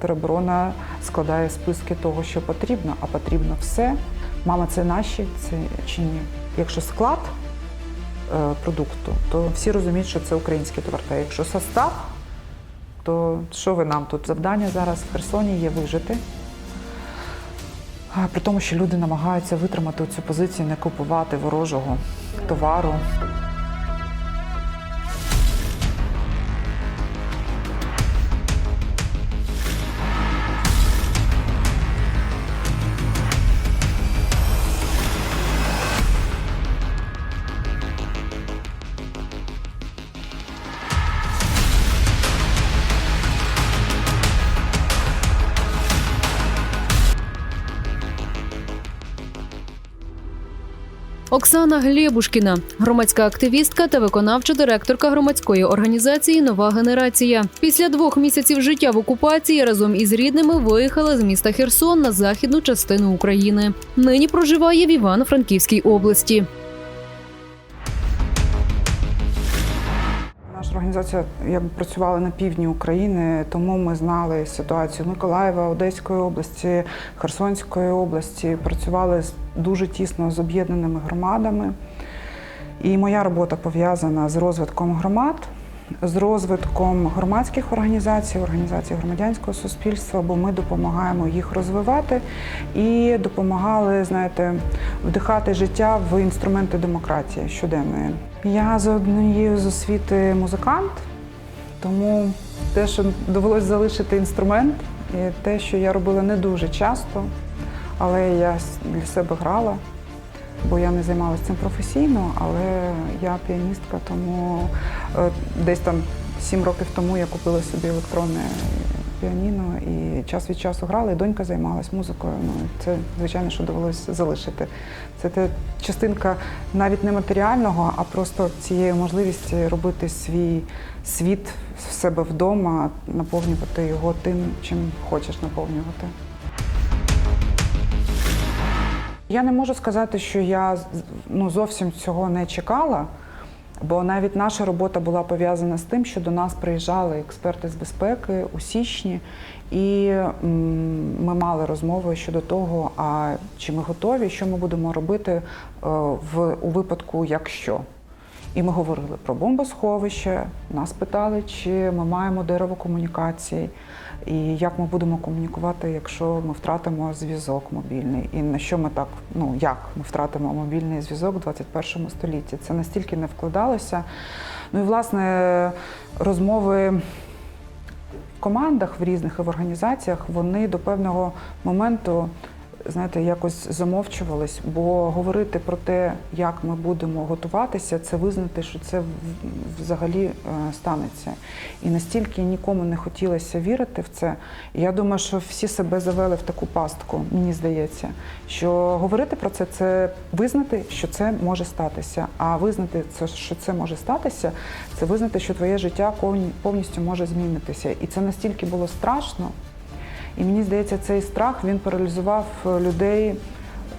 Тероборона складає списки того, що потрібно, а потрібно все. Мама, це наші, це чи ні? Якщо склад е, продукту, то всі розуміють, що це український товар. А якщо состав, то що ви нам тут? Завдання зараз в Херсоні є вижити. При тому, що люди намагаються витримати цю позицію, не купувати ворожого товару. Оксана Глєбушкіна, громадська активістка та виконавча директорка громадської організації Нова генерація. Після двох місяців життя в окупації разом із рідними виїхала з міста Херсон на західну частину України. Нині проживає в Івано-Франківській області. Наша організація якби працювала на півдні України, тому ми знали ситуацію Миколаєва, Одеської області, Херсонської області. Працювали дуже тісно з об'єднаними громадами. І моя робота пов'язана з розвитком громад, з розвитком громадських організацій, організацій громадянського суспільства, бо ми допомагаємо їх розвивати і допомагали, знаєте, вдихати життя в інструменти демократії щоденної. Я за однією з освіти музикант, тому те, що довелось залишити інструмент, і те, що я робила не дуже часто, але я для себе грала, бо я не займалася цим професійно, але я піаністка, тому е, десь там сім років тому я купила собі електронне піаніно і час від часу грала, і донька займалась музикою. Ну, це, звичайно, що довелося залишити. Це те частинка навіть не матеріального, а просто цієї можливості робити свій світ в себе вдома, наповнювати його тим, чим хочеш наповнювати. Я не можу сказати, що я ну, зовсім цього не чекала, бо навіть наша робота була пов'язана з тим, що до нас приїжджали експерти з безпеки у січні, і ми мали розмови щодо того, а чи ми готові, що ми будемо робити е, в, у випадку, якщо. І ми говорили про бомбосховище, нас питали, чи ми маємо дерево комунікацій, і як ми будемо комунікувати, якщо ми втратимо зв'язок мобільний. І на що ми так, ну як ми втратимо мобільний зв'язок в 21 столітті? Це настільки не вкладалося. Ну і власне розмови в командах в різних і в організаціях вони до певного моменту. Знаєте, якось замовчувались, бо говорити про те, як ми будемо готуватися, це визнати, що це взагалі е, станеться. І настільки нікому не хотілося вірити в це. Я думаю, що всі себе завели в таку пастку, мені здається, що говорити про це це визнати, що це може статися. А визнати це, що це може статися, це визнати, що твоє життя повні- повністю може змінитися. І це настільки було страшно. І мені здається, цей страх він паралізував е, людей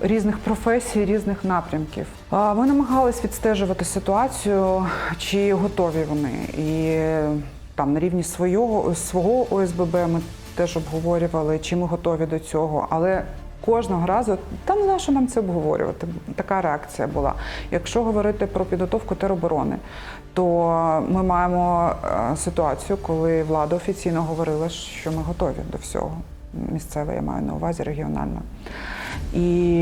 різних професій, різних напрямків. Ми намагались відстежувати ситуацію, чи готові вони. І там на рівні свого, свого ОСББ ми теж обговорювали, чи ми готові до цього. Але кожного разу там не що нам це обговорювати. Така реакція була. Якщо говорити про підготовку тероборони, то ми маємо е, ситуацію, коли влада офіційно говорила, що ми готові до всього. Місцеве, я маю на увазі регіональна. І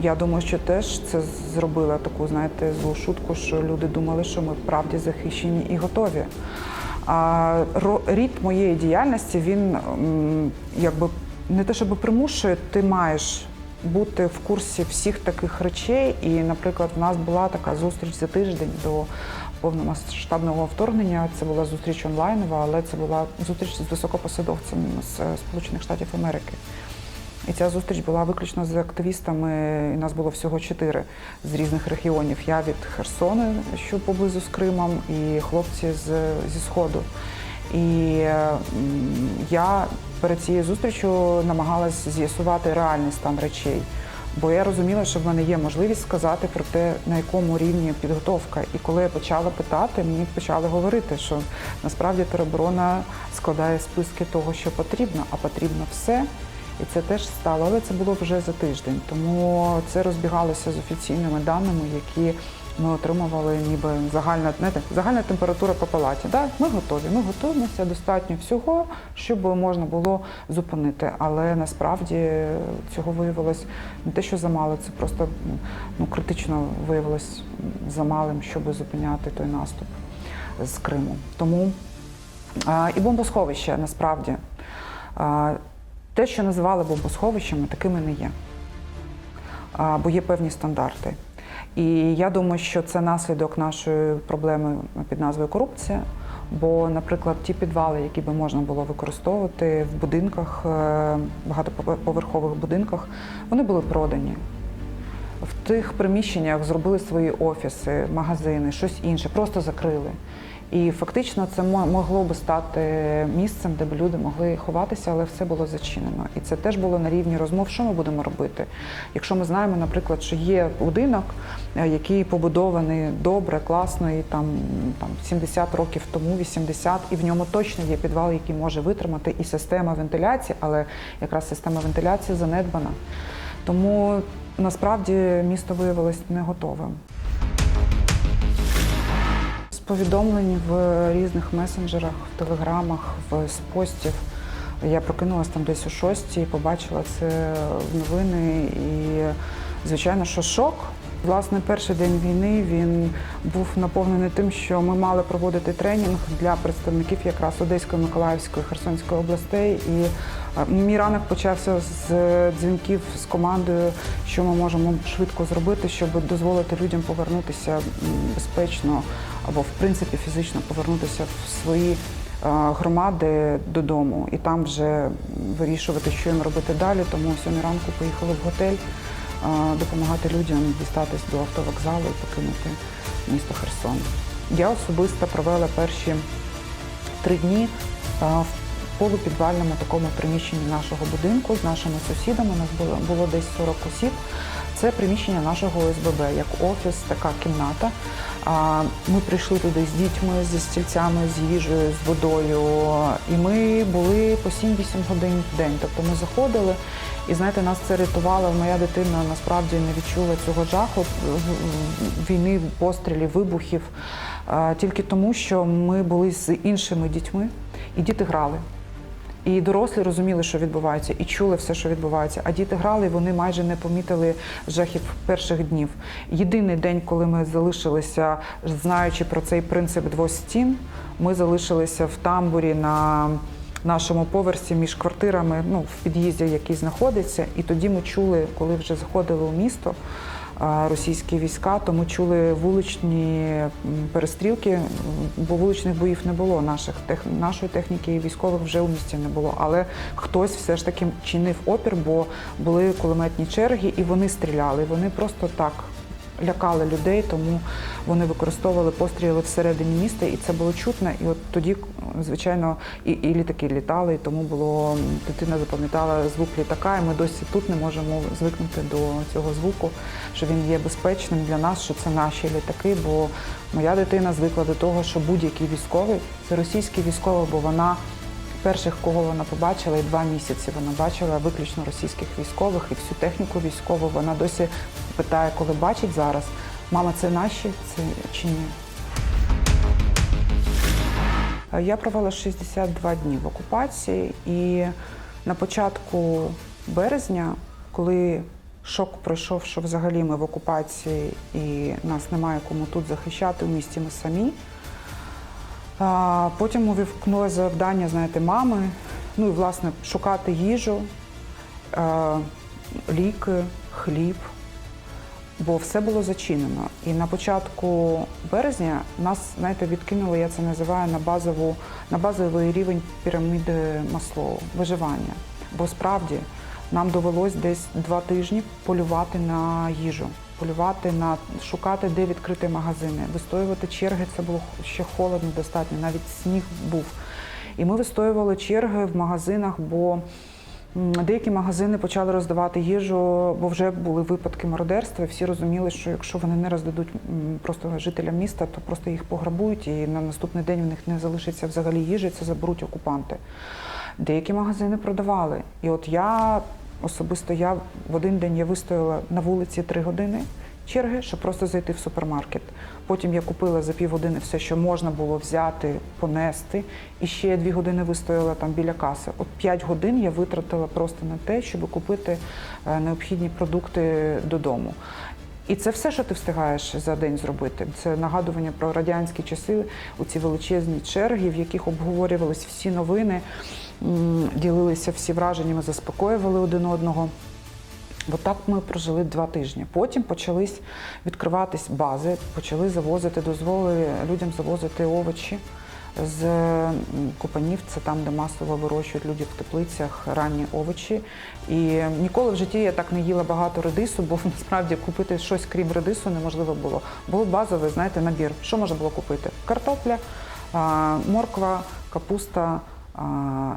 я думаю, що теж це зробила таку, знаєте, злу шутку, що люди думали, що ми вправді захищені і готові. А рід моєї діяльності він якби не те, щоб примушує, ти маєш бути в курсі всіх таких речей. І, наприклад, в нас була така зустріч за тиждень до повномасштабного вторгнення. Це була зустріч онлайнова, але це була зустріч з високопосадовцем з е, Сполучених Штатів Америки. І ця зустріч була виключно з активістами. І нас було всього чотири з різних регіонів. Я від Херсону, що поблизу з Кримом, і хлопці з, зі Сходу. І я перед цією зустрічю намагалась з'ясувати реальний стан речей. Бо я розуміла, що в мене є можливість сказати про те, на якому рівні підготовка. І коли я почала питати, мені почали говорити, що насправді тероборона складає списки того, що потрібно, а потрібно все. І це теж стало, але це було вже за тиждень. Тому це розбігалося з офіційними даними, які ми отримували, ніби загальна знаєте, загальна температура по палаті. Да? Ми готові, ми готуємося достатньо всього, щоб можна було зупинити. Але насправді цього виявилось не те, що замало, це просто ну, критично виявилось замалим, щоб зупиняти той наступ з Криму. Тому а, і бомбосховище насправді. А, те, що називали бомбосховищами, такими не є. Бо є певні стандарти. І я думаю, що це наслідок нашої проблеми під назвою корупція. Бо, наприклад, ті підвали, які би можна було використовувати в будинках, е, багатоповерхових будинках, вони були продані. В тих приміщеннях зробили свої офіси, магазини, щось інше, просто закрили. І фактично це мо- могло би стати місцем, де б люди могли ховатися, але все було зачинено. І це теж було на рівні розмов, що ми будемо робити. Якщо ми знаємо, наприклад, що є будинок, е, який побудований добре, класно, і там, там 70 років тому, 80, і в ньому точно є підвал, який може витримати і система вентиляції, але якраз система вентиляції занедбана. Тому насправді місто виявилось не готовим. Повідомлень в різних месенджерах, в телеграмах, в з постів. Я прокинулась там десь о шостій, побачила це в новини, і звичайно, що шок. Власне, перший день війни він був наповнений тим, що ми мали проводити тренінг для представників якраз Одеської, Миколаївської, Херсонської областей. І е, мій ранок почався з дзвінків з командою, що ми можемо швидко зробити, щоб дозволити людям повернутися безпечно або в принципі фізично повернутися в свої е, громади додому і там вже вирішувати, що їм робити далі. Тому о сьомій ранку поїхали в готель е, допомагати людям дістатись до автовокзалу і покинути місто Херсон. Я особисто провела перші три дні е, в полупідвальному такому приміщенні нашого будинку з нашими сусідами. У нас було, було десь 40 осіб. Це приміщення нашого ОСББ, як офіс, така кімната. Ми прийшли туди з дітьми, зі стільцями, з їжею, з водою. І ми були по 7-8 годин в день. Тобто ми заходили, і знаєте, нас це рятувало. Моя дитина насправді не відчула цього жаху війни, пострілів, вибухів. Тільки тому, що ми були з іншими дітьми, і діти грали. І дорослі розуміли, що відбувається, і чули все, що відбувається. А діти грали, і вони майже не помітили жахів перших днів. Єдиний день, коли ми залишилися, знаючи про цей принцип двох стін, ми залишилися в тамбурі на нашому поверсі між квартирами, ну в під'їзді, який знаходиться. І тоді ми чули, коли вже заходили у місто. Російські війська, то ми чули вуличні перестрілки, бо вуличних боїв не було. Наших тех, нашої техніки і військових вже у місті не було. Але хтось все ж таки чинив опір, бо були кулеметні черги, і вони стріляли. Вони просто так лякали людей, тому вони використовували постріли всередині міста, і це було чутно. І от тоді, звичайно, і, і літаки літали, і тому було дитина запам'ятала звук літака, і ми досі тут не можемо звикнути до цього звуку, що він є безпечним для нас, що це наші літаки. Бо моя дитина звикла до того, що будь-який військовий це російський військовий, бо вона. Перших, кого вона побачила, і два місяці вона бачила виключно російських військових і всю техніку військову. Вона досі питає, коли бачить зараз, мама, це наші це чи ні? Е, Я провела 62 дні в окупації, і на початку березня, коли шок пройшов, що взагалі ми в окупації і нас немає кому тут захищати, в місті ми самі. Потім увімкнулося завдання, знаєте, мами, ну і власне шукати їжу, е, ліки, хліб, бо все було зачинено. І на початку березня нас, знаєте, відкинули, я це називаю на базову, на базовий рівень піраміди Маслоу, виживання. Бо справді нам довелось десь два тижні полювати на їжу, полювати на шукати, де відкрити магазини, вистоювати черги. Це було ще холодно достатньо, навіть сніг був. І ми вистоювали черги в магазинах, бо Деякі магазини почали роздавати їжу, бо вже були випадки мародерства. Всі розуміли, що якщо вони не роздадуть просто жителям міста, то просто їх пограбують, і на наступний день в них не залишиться взагалі їжі, це заберуть окупанти. Деякі магазини продавали. І от я особисто я в один день я вистояла на вулиці три години черги, щоб просто зайти в супермаркет. Потім я купила за півгодини все, що можна було взяти, понести. І ще дві години вистояла там біля каси. От п'ять годин я витратила просто на те, щоб купити е, необхідні продукти додому. І це все, що ти встигаєш за день зробити. Це нагадування про радянські часи, у ці величезні черги, в яких обговорювалися всі новини, ділилися всі враженнями, заспокоювали один одного. Бо так ми прожили два тижні. Потім почались відкриватись бази, почали завозити, дозволили людям завозити овочі з Купанів, це там, де масово вирощують люди в теплицях ранні овочі. І ніколи в житті я так не їла багато редису, бо насправді купити щось крім редису неможливо було. Був базовий, знаєте, набір. Що можна було купити? Картопля, морква, капуста,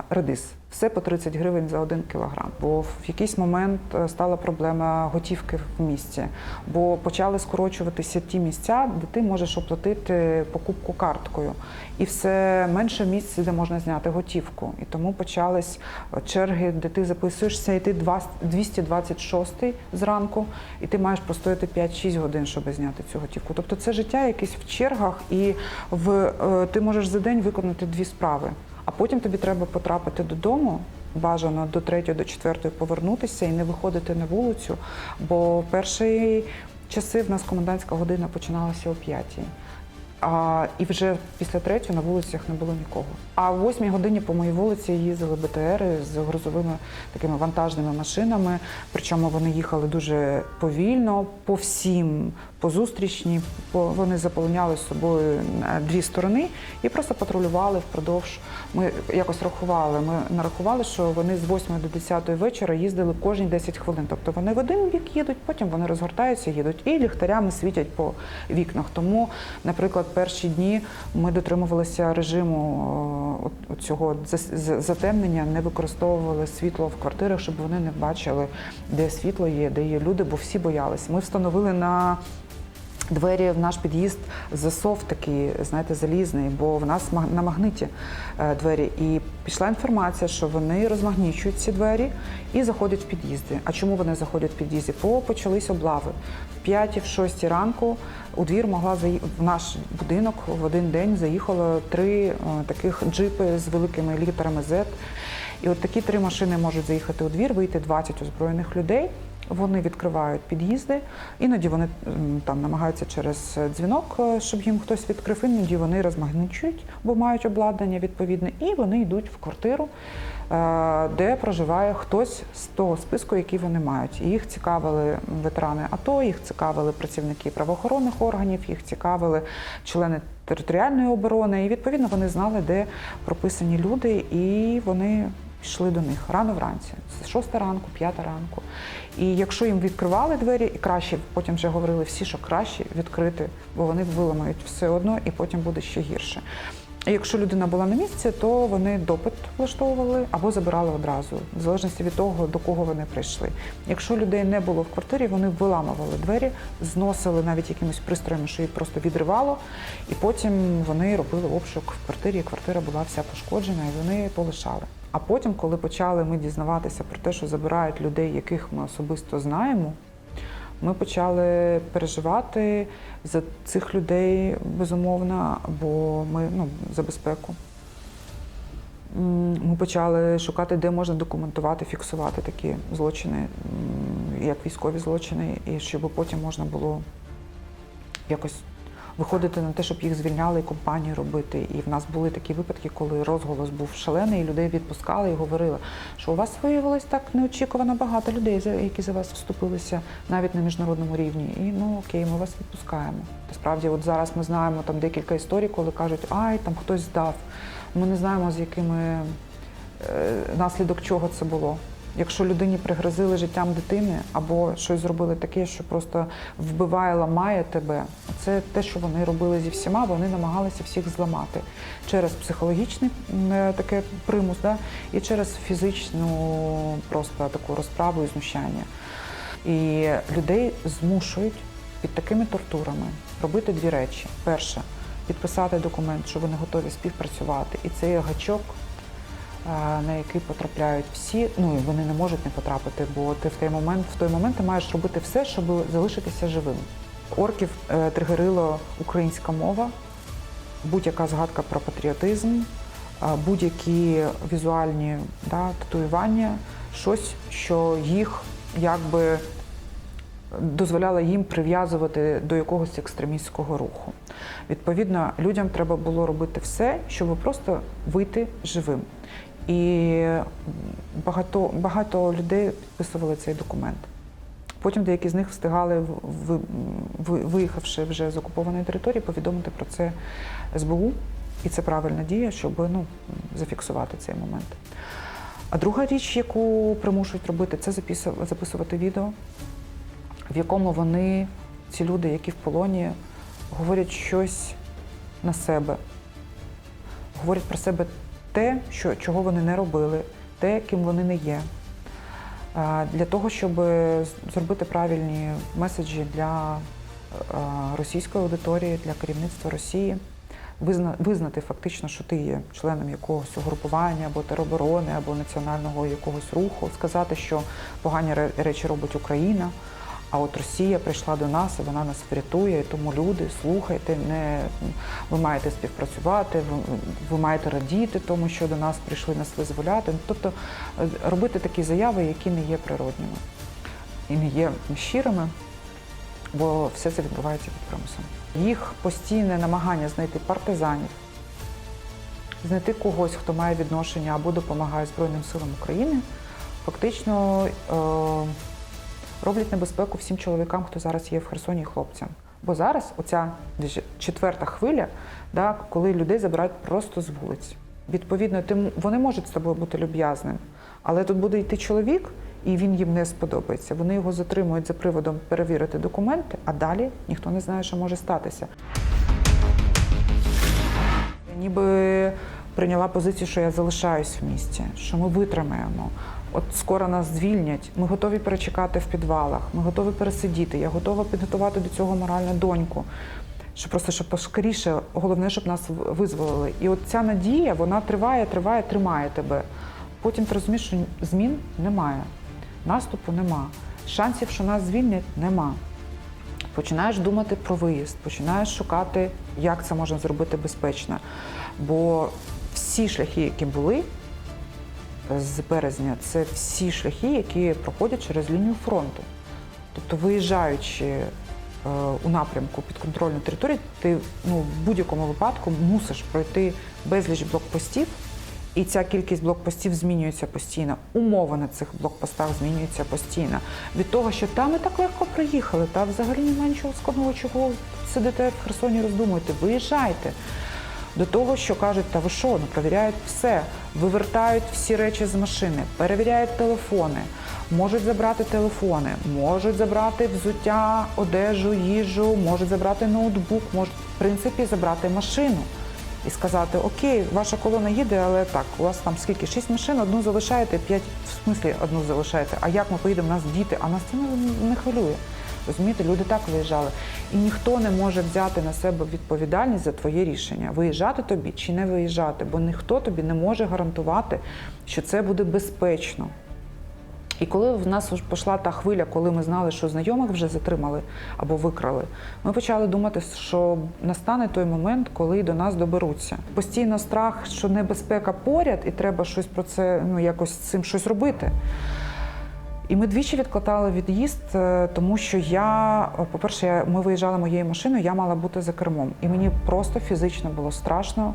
редис. Все по 30 гривень за один кілограм. Бо в якийсь момент е, стала проблема готівки в місті, бо почали скорочуватися ті місця, де ти можеш оплатити покупку карткою. І все менше місць, де можна зняти готівку. І тому почались е, черги, де ти записуєшся, і ти 226 зранку, і ти маєш постояти 5-6 годин, щоб зняти цю готівку. Тобто це життя якесь в чергах, і в, е, ти можеш за день виконати дві справи. А потім тобі треба потрапити додому, бажано до третьої, до четвертої повернутися і не виходити на вулицю. Бо перші часи в нас комендантська година починалася о п'ятій. А, і вже після третьої на вулицях не було нікого. А о восьмій годині по моїй вулиці їздили БТРи з грузовими такими вантажними машинами. Причому вони їхали дуже повільно, по всім, по зустрічні. По, вони заполоняли собою е, дві сторони і просто патрулювали впродовж. Ми якось рахували. Ми нарахували, що вони з 8 до 10 вечора їздили кожні 10 хвилин. Тобто вони в один бік їдуть, потім вони розгортаються, їдуть і ліхтарями світять по вікнах. Тому, наприклад, перші дні ми дотримувалися режиму е, цього затемнення, не використовували світло в квартирах, щоб вони не бачили, де світло є, де є люди, бо всі боялись. Ми встановили на Двері в наш під'їзд засов такий, знаєте, залізний, бо в нас на магниті е, двері. І пішла інформація, що вони розмагнічують ці двері і заходять в під'їзди. А чому вони заходять в під'їзди? Бо почались облави. В 5 в 6 ранку у двір могла заї... в наш будинок в один день заїхало три е, таких джипи з великими літерами Z. І от такі три машини можуть заїхати у двір, вийти 20 озброєних людей. Вони відкривають під'їзди, іноді вони там намагаються через дзвінок, е, щоб їм хтось відкрив, іноді вони розмагничують, бо мають обладнання відповідне, і вони йдуть в квартиру, е, де проживає хтось з того списку, який вони мають. Їх цікавили ветерани АТО, їх цікавили працівники правоохоронних органів, їх цікавили члени територіальної оборони. І відповідно вони знали, де прописані люди, і вони йшли до них рано вранці, з 6 ранку, 5 ранку. І якщо їм відкривали двері, і краще потім вже говорили всі, що краще відкрити, бо вони виламають все одно, і потім буде ще гірше. І якщо людина була на місці, то вони допит влаштовували або забирали одразу, в залежності від того, до кого вони прийшли. Якщо людей не було в квартирі, вони виламували двері, зносили навіть якимось пристроями, що їх просто відривало, і потім вони робили обшук в квартирі, і квартира була вся пошкоджена, і вони полишали. А потім, коли почали ми дізнаватися про те, що забирають людей, яких ми особисто знаємо, ми почали переживати за цих людей безумовно, бо ми ну, за безпеку. Ми почали шукати, де можна документувати, фіксувати такі злочини, як військові злочини, і щоб потім можна було якось виходити на те, щоб їх звільняли і компанії робити. І в нас були такі випадки, коли розголос був шалений, і людей відпускали і говорили, що у вас виявилось так неочікувано багато людей, які за вас вступилися навіть на міжнародному рівні. І ну окей, ми вас відпускаємо. Насправді, от зараз ми знаємо там декілька історій, коли кажуть, ай, там хтось здав. Ми не знаємо, з якими е, наслідок чого це було. Якщо людині пригрозили життям дитини або щось зробили таке, що просто вбиває, ламає тебе, це те, що вони робили зі всіма, вони намагалися всіх зламати. Через психологічний е, таке примус, да, і через фізичну просто таку розправу і знущання. І людей змушують під такими тортурами робити дві речі: перше підписати документ, що вони готові співпрацювати, і це є гачок на який потрапляють всі. Ну і вони не можуть не потрапити, бо ти в той момент, в той момент ти маєш робити все, щоб залишитися живим. Орків е, тригерило українська мова, будь-яка згадка про патріотизм, е, будь-які візуальні да, татуювання, щось, що їх якби дозволяло їм прив'язувати до якогось екстремістського руху. Відповідно, людям треба було робити все, щоб просто вийти живим. І багато, багато людей підписували цей документ. Потім деякі з них встигали, виїхавши вже з окупованої території, повідомити про це СБУ. І це правильна дія, щоб ну, зафіксувати цей момент. А друга річ, яку примушують робити, це записувати відео, в якому вони, ці люди, які в полоні, говорять щось на себе, говорять про себе те, що, чого вони не робили, те, ким вони не є. Для того, щоб зробити правильні меседжі для е, російської аудиторії, для керівництва Росії, визна- визнати фактично, що ти є членом якогось угрупування або тероборони, або національного якогось руху, сказати, що погані ре- речі робить Україна. А от Росія прийшла до нас, і вона нас врятує. Тому люди, слухайте, не ви маєте співпрацювати, ви, ви маєте радіти тому, що до нас прийшли нас визволяти. Тобто е, робити такі заяви, які не є природніми і не є щирими, бо все це відбувається під примусом. Їх постійне намагання знайти партизанів, знайти когось, хто має відношення або допомагає Збройним силам України, фактично е, роблять небезпеку всім чоловікам, хто зараз є в Херсоні і хлопцям. Бо зараз оця четверта хвиля, да, коли людей забирають просто з вулиць. Відповідно, ти, вони можуть з тобою бути люб'язним, але тут буде йти чоловік, і він їм не сподобається. Вони його затримують за приводом перевірити документи, а далі ніхто не знає, що може статися. Ніби прийняла позицію, що я залишаюсь в місті, що ми витримаємо. От скоро нас звільнять. Ми готові перечекати в підвалах, ми готові пересидіти. Я готова підготувати до цього моральну доньку. Що просто щоб поскоріше, головне, щоб нас визволили. І от ця надія, вона триває, триває, тримає тебе. Потім ти розумієш, що змін немає, наступу нема. Шансів, що нас звільнять, нема починаєш думати про виїзд, починаєш шукати, як це можна зробити безпечно. Бо всі шляхи, які були з березня, це всі шляхи, які проходять через лінію фронту. Тобто, виїжджаючи е, у напрямку підконтрольної території, ти ну, в будь-якому випадку мусиш пройти безліч блокпостів, і ця кількість блокпостів змінюється постійно. Умови на цих блокпостах змінюються постійно. Від того, що там ми так легко приїхали, та взагалі немає нічого складного, чого сидите в Херсоні, роздумуєте, виїжджайте. До того, що кажуть, та ви що, ну провіряють все, вивертають всі речі з машини, перевіряють телефони, можуть забрати телефони, можуть забрати взуття, одежу, їжу, можуть забрати ноутбук, можуть в принципі забрати машину і сказати: Окей, ваша колона їде, але так, у вас там скільки? Шість машин, одну залишаєте, п'ять в смислі одну залишаєте. А як ми поїдемо? У нас діти, а нас це не- хвилює. Розумієте, люди так виїжджали. І ніхто не може взяти на себе відповідальність за твоє рішення, виїжджати тобі чи не виїжджати, бо ніхто тобі не може гарантувати, що це буде безпечно. І коли в нас пішла та хвиля, коли ми знали, що знайомих вже затримали або викрали, ми почали думати, що настане той момент, коли до нас доберуться. Постійно страх, що небезпека поряд, і треба щось про це ну якось з цим щось робити. І ми двічі відкладали від'їзд, е, тому що я, е, по-перше, ми виїжджали моєю машиною, я мала бути за кермом. І мені просто фізично було страшно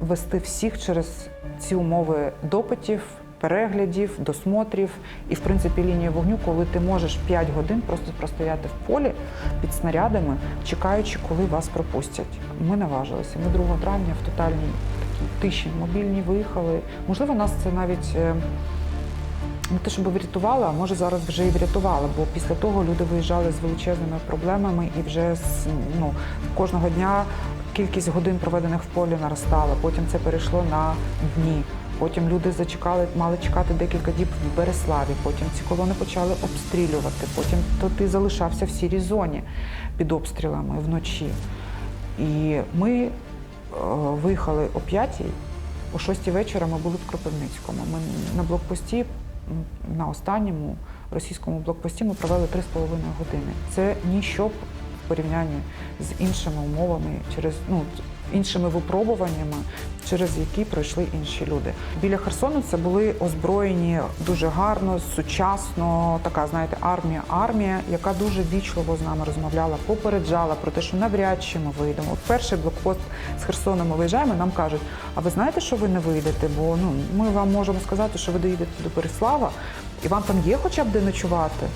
вести всіх через ці умови допитів, переглядів, досмотрів і, в принципі, лінії вогню, коли ти можеш 5 годин просто простояти в полі під снарядами, чекаючи, коли вас пропустять. Ми наважилися. Ми 2 травня в тотальній такій тиші мобільні виїхали. Можливо, нас це навіть. Не те, щоб врятувала, а може зараз вже і врятувала, бо після того люди виїжджали з величезними проблемами і вже ну, кожного дня кількість годин, проведених в полі, наростала. Потім це перейшло на дні. Потім люди зачекали, мали чекати декілька діб в Береславі. Потім ці колони почали обстрілювати. Потім то ти залишався в сірій зоні під обстрілами вночі. І ми е, виїхали о п'ятій, о шостій вечора ми були в Кропивницькому. Ми на блокпості, на останньому російському блокпості ми провели 3,5 години. Це ніщо в порівнянні з іншими умовами, через ну іншими випробуваннями, через які пройшли інші люди. Біля Херсону це були озброєні дуже гарно, сучасно, така знаєте, армія, армія, яка дуже вічливо з нами розмовляла, попереджала про те, що навряд чи ми вийдемо. От перший блокпост з Херсону ми виїжджаємо, нам кажуть, а ви знаєте, що ви не вийдете? Бо ну ми вам можемо сказати, що ви доїдете до Переслава, і вам там є хоча б де ночувати.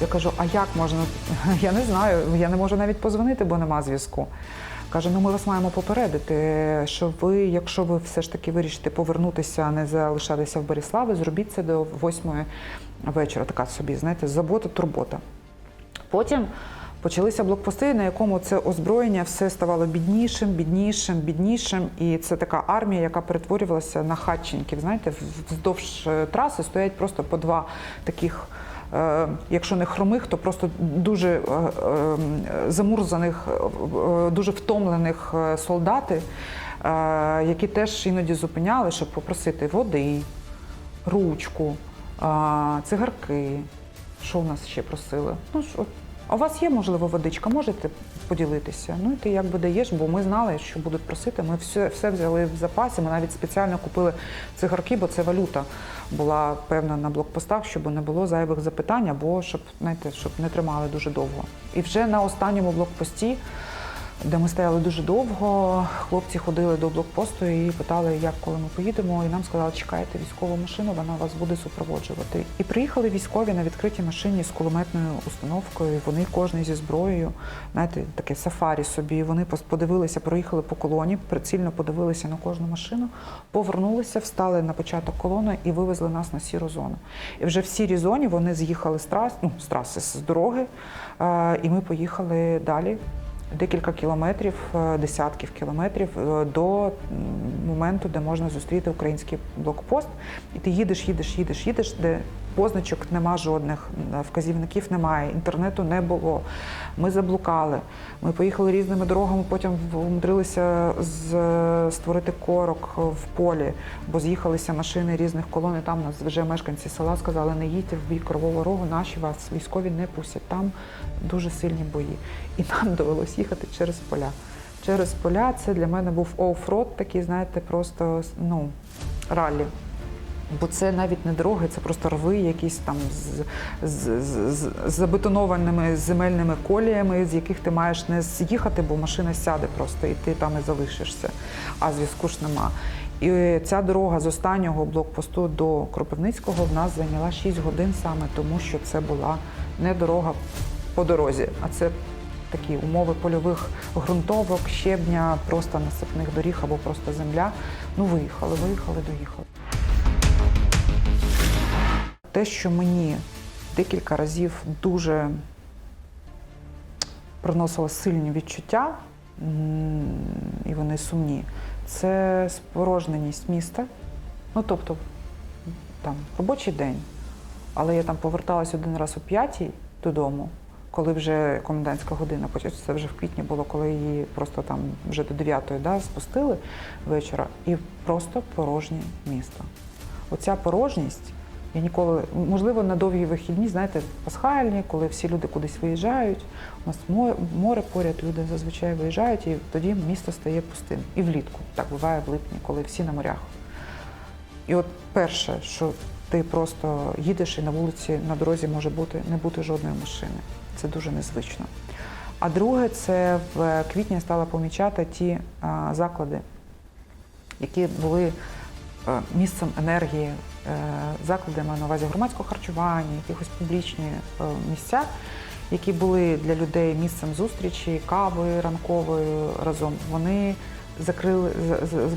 Я кажу, а як можна? Я не знаю, я не можу навіть позвонити, бо нема зв'язку. Каже, ну ми вас маємо попередити, що ви, якщо ви все ж таки вирішите повернутися, а не залишатися в Береславі, зробіть це до восьмої вечора. Така собі, знаєте, забота, турбота. Потім почалися блокпости, на якому це озброєння все ставало біднішим, біднішим, біднішим. І це така армія, яка перетворювалася на хатченків. Знаєте, вздовж е, траси стоять просто по два таких. Е, Якщо не хромих, то просто дуже е, е, замурзаних, дуже втомлених солдати, які теж іноді зупиняли, щоб попросити води, ручку, цигарки. Що у нас ще просили? Ну що, а у вас є можливо водичка? Можете поділитися? Ну і ти якби даєш, бо ми знали, що будуть просити. Ми все, все взяли в запасі. Ми навіть спеціально купили цигарки, бо це валюта була певна на блокпостах, щоб не було зайвих запитань, або щоб знаєте, щоб не тримали дуже довго. І вже на останньому блокпості де ми стояли дуже довго. Хлопці ходили до блокпосту і питали, як коли ми поїдемо. І нам сказали, чекайте військову машину, вона вас буде супроводжувати. І приїхали військові на відкритій машині з кулеметною установкою. Вони кожен зі зброєю, знаєте, таке сафарі собі. Вони подивилися, проїхали по колоні, прицільно подивилися на кожну машину, повернулися, встали на початок колони і вивезли нас на сіру зону. І вже в сірій зоні вони з'їхали з трас, ну, з траси, з дороги, і ми поїхали далі декілька кілометрів, е, десятків кілометрів е, до моменту, де можна зустріти український блокпост. І ти їдеш, їдеш, їдеш, їдеш, де позначок нема жодних, вказівників немає, інтернету не було. Ми заблукали. Ми поїхали різними дорогами, потім умудрилися з- створити корок в полі, бо з'їхалися машини різних колон. І там нас вже мешканці села сказали, не їдьте в бік Кривого Рогу, наші вас військові не пустять. Там дуже сильні бої. І нам довелось їхати через поля. Через поля це для мене був оффроад такий, знаєте, просто ну, раллі. Бо це навіть не дороги, це просто рви, якісь там з, з, з, з забетонованими земельними коліями, з яких ти маєш не з'їхати, бо машина сяде просто і ти там і залишишся, а зв'язку ж нема. І ця дорога з останнього блокпосту до Кропивницького в нас зайняла 6 годин саме тому, що це була не дорога по дорозі, а це такі умови польових ґрунтовок, щебня, просто насипних доріг або просто земля. Ну, виїхали, виїхали, доїхали. Те, що мені декілька разів дуже приносило сильні відчуття, і вони сумні, це спорожненість міста. Ну, тобто, там робочий день. Але я там поверталась один раз о п'ятій додому, коли вже комендантська година. Це вже в квітні було, коли її просто там вже до 9 да, спустили вечора, і просто порожнє місто. Оця порожність. Я ніколи, можливо, на довгі вихідні, знаєте, пасхальні, коли всі люди кудись виїжджають. У нас море, поряд, люди зазвичай виїжджають, і тоді місто стає пустим. І влітку так буває в липні, коли всі на морях. І от перше, що ти просто їдеш і на вулиці, на дорозі може бути не бути жодної машини. Це дуже незвично. А друге, це в квітні стала помічати ті а, заклади, які були місцем енергії, е, заклади маю на увазі громадського харчування, якихось публічні е, місця, які були для людей місцем зустрічі, кави ранкової разом. Вони закрили,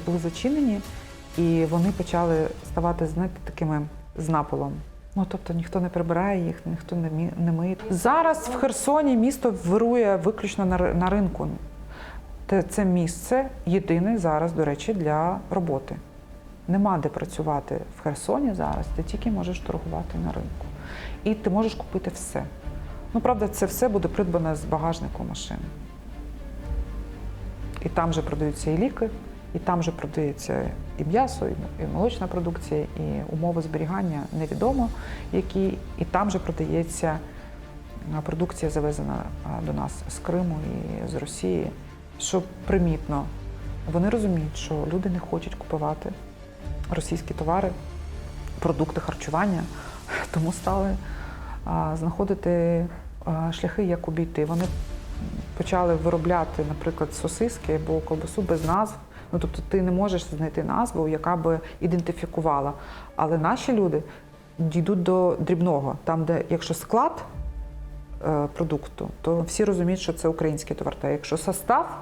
були зачинені, і вони почали ставати знаєте, такими з напилом. Ну, тобто ніхто не прибирає їх, ніхто не, мі- не миє. Зараз в Херсоні місто вирує виключно на, на ринку. Це місце єдине зараз, до речі, для роботи. Нема де працювати в Херсоні зараз, ти тільки можеш торгувати на ринку. І ти можеш купити все. Ну, правда, це все буде придбане з багажнику машини. І там же продаються і ліки, і там же продається і м'ясо, і молочна продукція, і умови зберігання невідомо які, і там же продається продукція, завезена до нас з Криму і з Росії. Що примітно, вони розуміють, що люди не хочуть купувати російські товари, продукти харчування, тому стали знаходити шляхи, як обійти. Вони почали виробляти, наприклад, сосиски або ковбасу без назв. Ну, тобто ти не можеш знайти назву, яка би ідентифікувала. Але наші люди дійдуть до дрібного, там, де якщо склад е, продукту, то всі розуміють, що це український товар. Та якщо состав,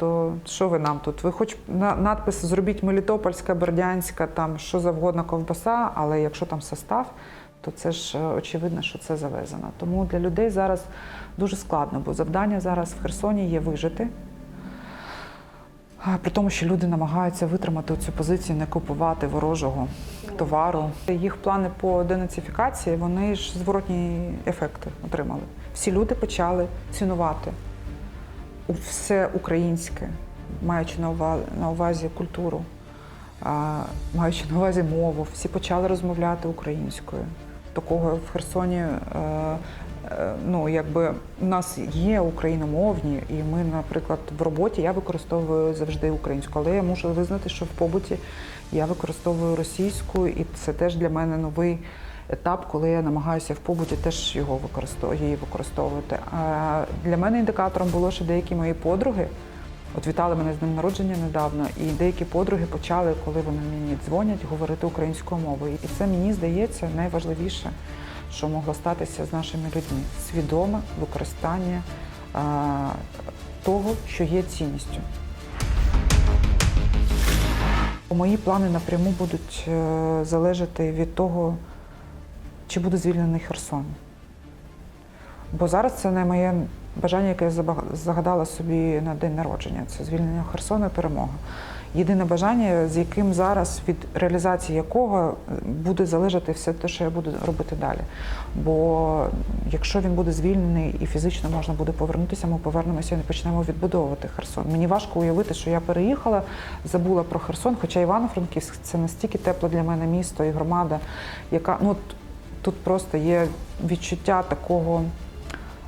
то що ви нам тут? Ви хоч на надпис зробіть Мелітопольська, Бердянська, там що завгодно ковбаса, але якщо там состав, то це ж е, очевидно, що це завезено. Тому для людей зараз дуже складно, бо завдання зараз в Херсоні є вижити. При тому, що люди намагаються витримати цю позицію, не купувати ворожого товару. Їх плани по денацифікації, вони ж зворотні ефекти отримали. Всі люди почали цінувати все українське, маючи на увазі, культуру, маючи на увазі мову, всі почали розмовляти українською. Такого в Херсоні, е, е, ну якби у нас є україномовні, і ми, наприклад, в роботі я використовую завжди українську, але я мушу визнати, що в побуті я використовую російську, і це теж для мене новий етап, коли я намагаюся в побуті теж його використовувати, використовувати. Для мене індикатором було, що деякі мої подруги. От вітали мене з днем народження недавно, і деякі подруги почали, коли вони мені дзвонять, говорити українською мовою. І це мені здається найважливіше, що могло статися з нашими людьми свідоме використання того, що є цінністю. Мої плани напряму будуть е, залежати від того, чи буде звільнений Херсон. Бо зараз це не моє бажання, яке я загадала собі на день народження. Це звільнення Херсона і перемога. Єдине бажання, з яким зараз від реалізації якого буде залежати все те, що я буду робити далі. Бо якщо він буде звільнений і фізично можна буде повернутися, ми повернемося і почнемо відбудовувати Херсон. Мені важко уявити, що я переїхала, забула про Херсон, хоча Івано-Франківськ це настільки тепле для мене місто і громада, яка ну тут просто є відчуття такого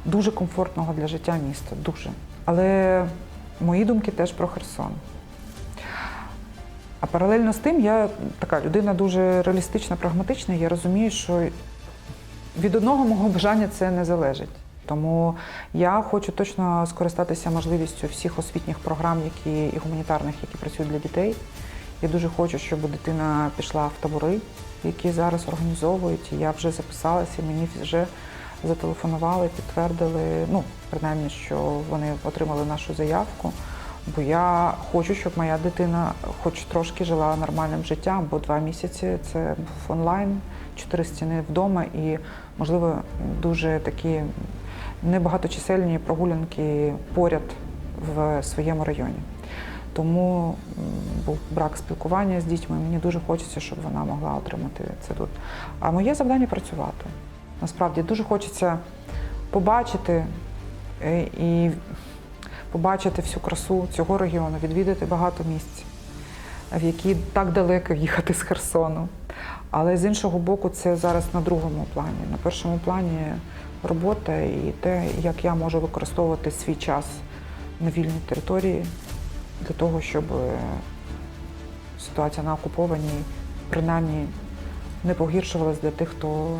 дуже комфортного для життя міста. Дуже. Але мої думки теж про Херсон. А паралельно з тим я така людина дуже реалістична, прагматична. Я розумію, що від одного мого бажання це не залежить. Тому я хочу точно скористатися можливістю всіх освітніх програм, які і гуманітарних, які працюють для дітей. Я дуже хочу, щоб дитина пішла в табори, які зараз організовують. І я вже записалася, мені вже зателефонували, підтвердили, ну, принаймні, що вони отримали нашу заявку. Бо я хочу, щоб моя дитина хоч трошки жила нормальним життям, бо два місяці це був онлайн, чотири стіни вдома і, можливо, дуже такі небагаточисельні прогулянки поряд в своєму районі. Тому був брак спілкування з дітьми. Мені дуже хочеться, щоб вона могла отримати це тут. А моє завдання працювати. Насправді дуже хочеться побачити е, і побачити всю красу цього регіону, відвідати багато місць, в які так далеко їхати з Херсону. Але з іншого боку, це зараз на другому плані. На першому плані робота і те, як я можу використовувати свій час на вільній території для того, щоб е, ситуація на окупованій принаймні не погіршувалась для тих, хто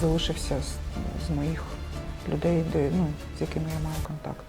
залишився з, з моїх людей, де, ну, з якими я маю контакт.